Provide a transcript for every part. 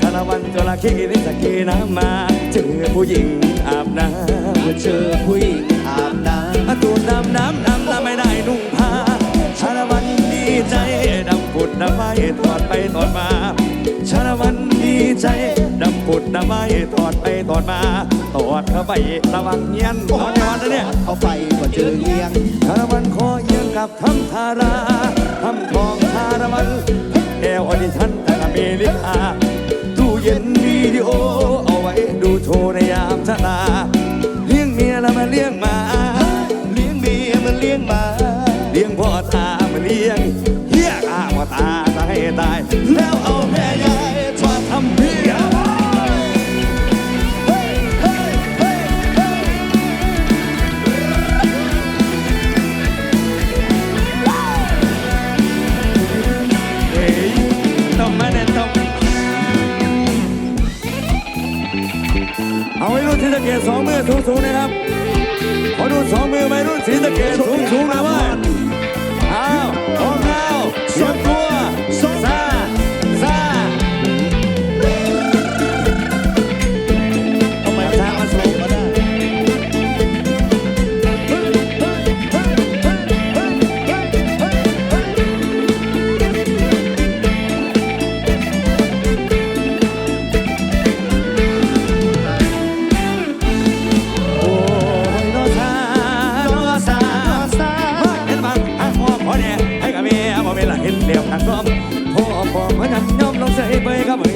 คารวันจระเข้นิสกีน้ำมาเจอผู้หญิงอาบน้ำเจอผู้หญิงอาบน้ำตัน้ำน้ำน้ำน้ำไม่ได้นุ่งผ้าชาละวันดีใจดำผุดดำไม้ถอดไปถอดมาชาละวันดีใจดำผุดดำไม้ถอดไปถอดมาถอดเข้าไประวังเงี้ยนเอาในวันนั้เนี่ยเขาไปก็เจอเงี้ยนชาละวันคอเอี้ยงกับทำทาราทำทองชาละวันแก้วอดิชันตางอเมลิกา เอาไว้ดูโทรในยามชนา เกียรติสองมือสูงๆนะครับ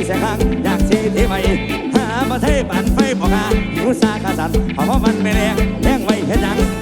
เสียคักอยากสีที่ไปหาประเทศปั่นไฟบอกหาหิวซากาสันเพราะมันไม่แรงแรงไว้เห็นยัง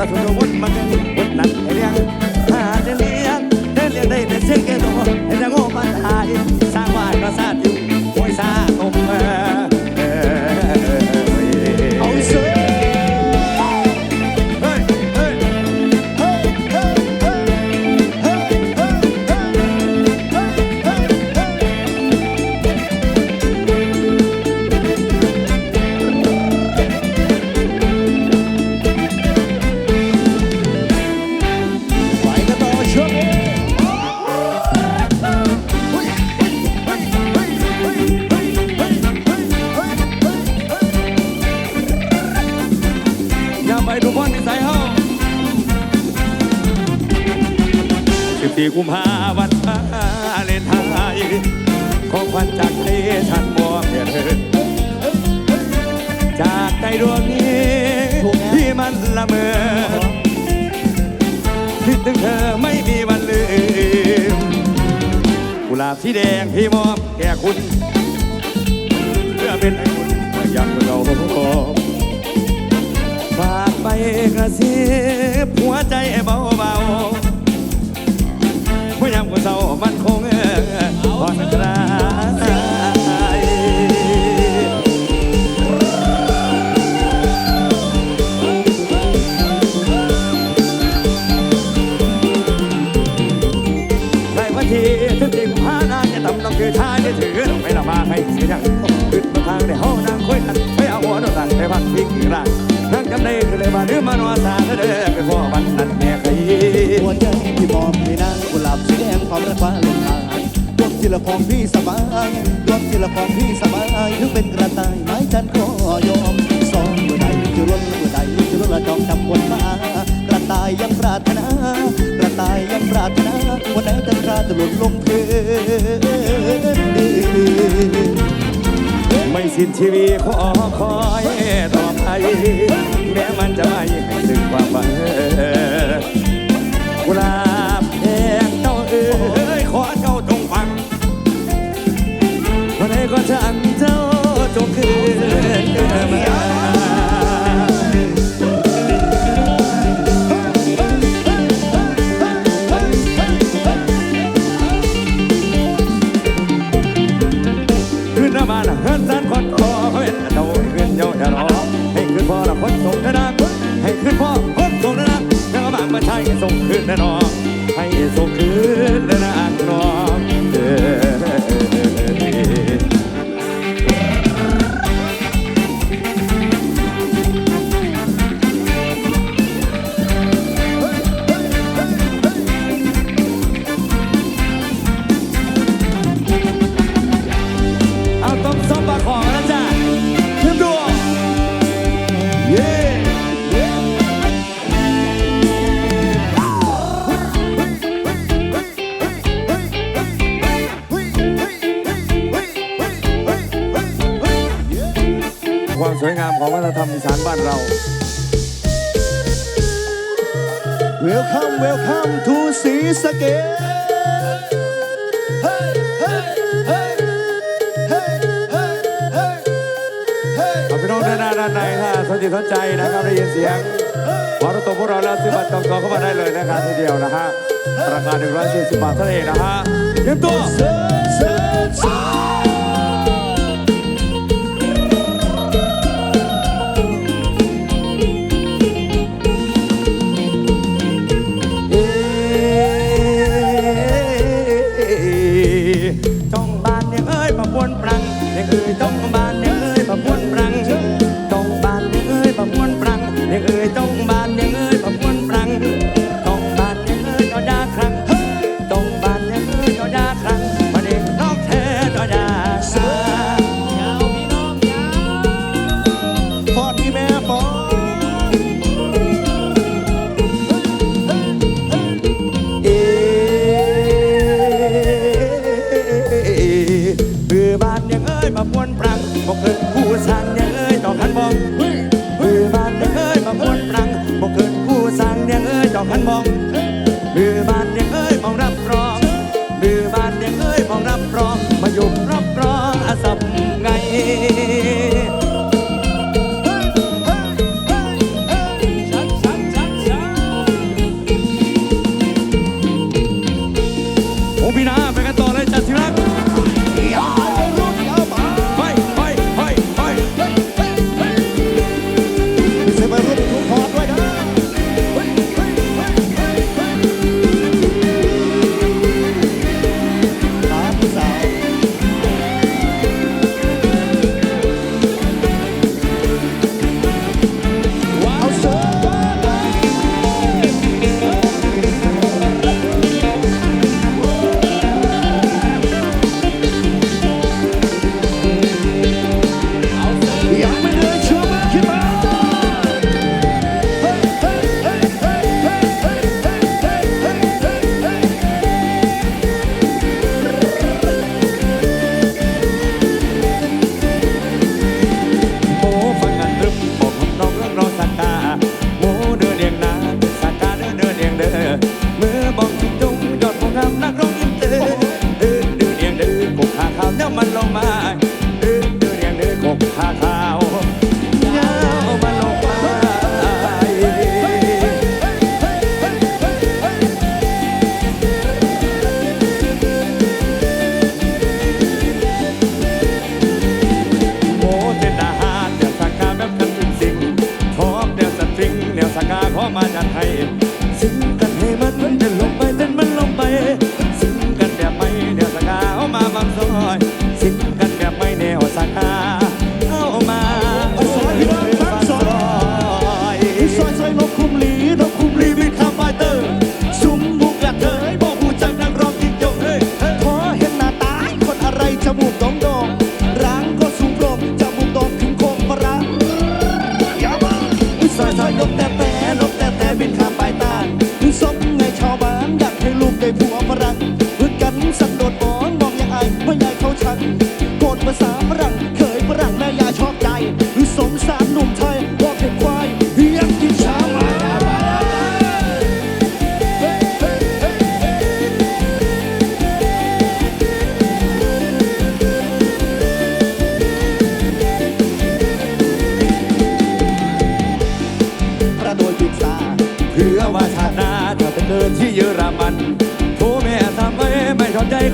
I don't know what my ที่กุมภาวันพาเลนไทยของขวัญจากใจฉันมองเห็นจากใจดวงนี้ที่มันละเมอคิดถึงเธอไม่มีวันลืมกุหลาบสีแดงที่มอบแก่คุณเพื่อเป็นไอ้คุณอยากเราพอฝากไปกระซิบหัวใจเบาๆ เศร้ามันคงผ่อนคลายในวันที่ทุกสิ่งพานานจะทำต้องคือชายได้ถือไม่ละมาให้เสียงขึ้นมาทางในห้อง ละของพี่สบายดวงจิละของพี่สบายถึงเป็นกระต่ายไม้จันก็ยอมสองเมื่อใดจะล้นเมื่อใดจะล้นละจองจำคนมากระต่ายยังปรารถนากระต่ายยังปรารถนาวันไหนจะกราจะหล่นลงพื้นไม่สิ้นชีวิตขอคอยต่อไปแม้มันจะ คนส่งนะนะให้ขึ้นพ่อคนส่งนะนะยังบางมาใช้ส่งขึ้นนะน้องให้ส่งคืนนะนะน้องเออ สวยงามของวัฒนธรรมอีสานบ้านเราเวลคัมเวลคัมทูสีสะเกตเฮ้เฮ้เฮ้เฮ้เฮ้เฮ้ยเฮ้ยเอาพี่น้องด้านหน้าด้านในถ้าสนใจสนใจนะครับได้ยินเสียงขอรับตัวพวกเราแล้วซื้อบัตรจองตัวเข้ามาได้เลยนะครับทีเดียวนะฮะราคา140บาทเท่านั้นเองนะฮะเตรียมตัว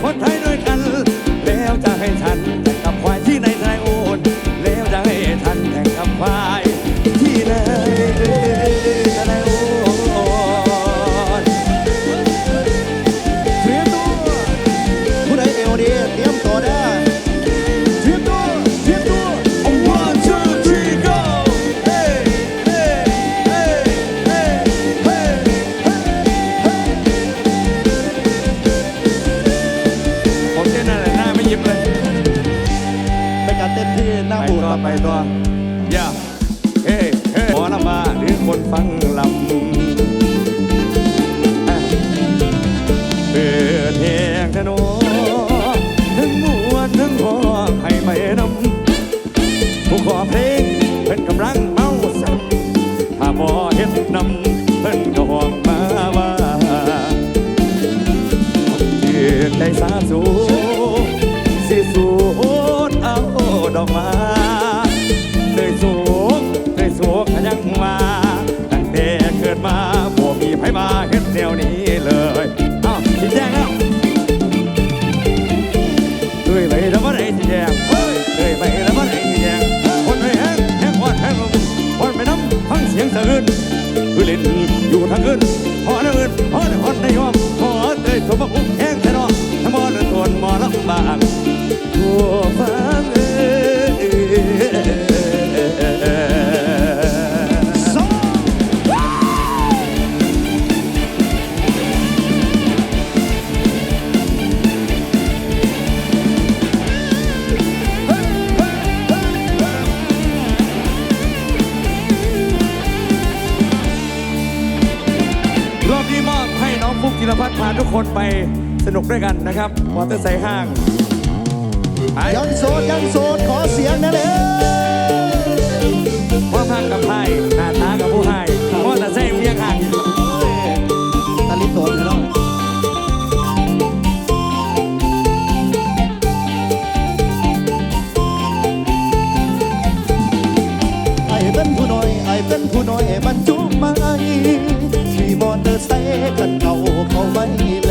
คนไทยด้วยกัน แล้วจะให้ฉัน น้าบูดไปตัวอย่าเฮ้เฮ้หมอลำมาหรือคนฟังลำเปิดแหงถนนทั้งมวลทั้งพอให้ไม่นำผู้ขอเพลงเป็นกำลังเมาสั่งถ้าพอเห็นนำเพิ่นก็ห่วงมาว่าเยืนได้สาสูสิสู ดอกไม้ สนุกด้วยกันนะครับมอเตอร์ไซค์ห้างยังโสดยังโสดขอเสียงนะเลยพ่อพักกับไพ่หน้าตากับผู้ให้มอแตอร์ไซค์เมียห่างตาลิโสดเไอ้เป็นผู้น้อยไอ้เป็นผู้น้อยบรรจุมาไอขี่มอเตอร์ไซค์กันเอาเขาไม่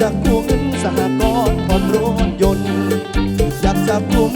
จากกู้เงินสหกรณ์ผ่อนรถยนต์ อยากจะบกู้